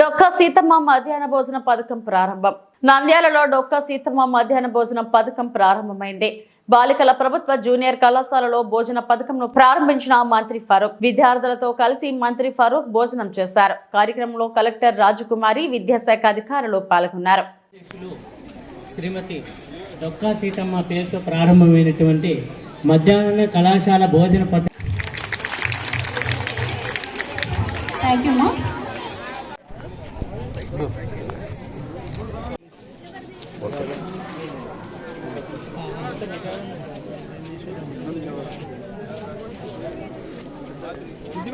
డొక్క సీతమ్మ మధ్యాహ్న భోజన పథకం ప్రారంభం. నంద్యాలలో డొక్క సీతమ్మ మధ్యాహ్న భోజనం పథకం ప్రారంభమైంది. బాలికల ప్రభుత్వ జూనియర్ కళాశాలలో భోజన పథకంను ప్రారంభించిన మంత్రి ఫరూక్ విద్యార్థులతో కలిసి మంత్రి ఫరూక్ భోజనం చేశారు. కార్యక్రమంలో కలెక్టర్ రాజకుమారి విద్యాశాఖ అధికారులు పాల్గొన్నారు. శ్రీమతి డొక్కా సీతమ్మ పేరుతో ప్రారంభమైనటువంటి మధ్యాహ్న కళాశాల భోజన పథకం. థ్యాంక్ యూ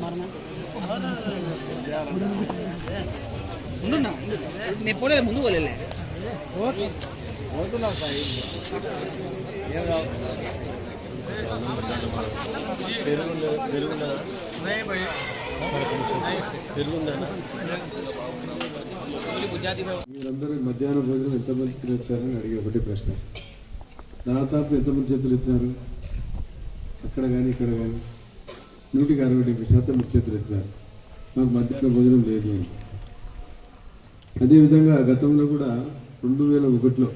మా ఉండున్నా నేను పోలే ముందు పోలే మీరందరూ మధ్యాహ్న భోజనం ఎంతమంది తినొచ్చారని అడిగే ఒకటి ప్రశ్న. దాదాపు ఎంతమంది చేతులు ఎత్తినారు? అక్కడ కానీ ఇక్కడ కానీ నూటికి అరవై డెబ్బై శాతం చేతులు ఎత్తినారు. మాకు మధ్యాహ్న భోజనం లేదు అదేవిధంగా గతంలో కూడా రెండు వేల ఒకటిలో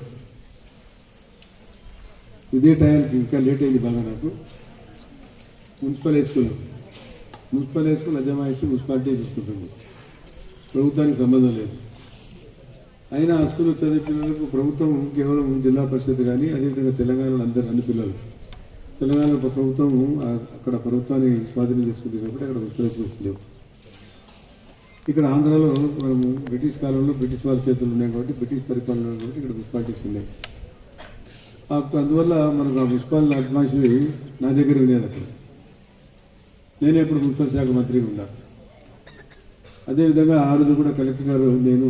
ఇదే టైంకి ఇంకా లేట్ అయింది బాగా నాకు. Municipal high school. Municipal high school school అజమాయిషి municipality చూసుకుంటుంది. ప్రభుత్వానికి సంబంధం లేదు. అయినా ఆ స్కూల్లో చదివే పిల్లలకు ప్రభుత్వం కేవలం జిల్లా పరిషత్ కానీ అదేవిధంగా తెలంగాణలో అందరు అన్ని పిల్లలు. తెలంగాణలో ప్రభుత్వం అక్కడ ప్రభుత్వాన్ని స్వాధీనం చేసుకుంది కాబట్టి అక్కడ ఉత్తరప్రదేశ్ లేవు. ఇక్కడ ఆంధ్రాలో మనము బ్రిటిష్ కాలంలో బ్రిటిష్ వాళ్ళ చేతులు ఉన్నాయి కాబట్టి బ్రిటిష్ పరిపాలన కాబట్టి ఇక్కడ మున్సిపాలిటీస్ ఉన్నాయి. మాకు అందువల్ల మనకు ఆ మున్సిపాలిటీ అడ్మాసి నా దగ్గర ఉండేది అక్కడ నేనే ఇప్పుడు మున్సిపల్ శాఖ మంత్రిగా ఉన్నా. అదేవిధంగా ఆ రోజు కూడా కలెక్టర్ గారు నేను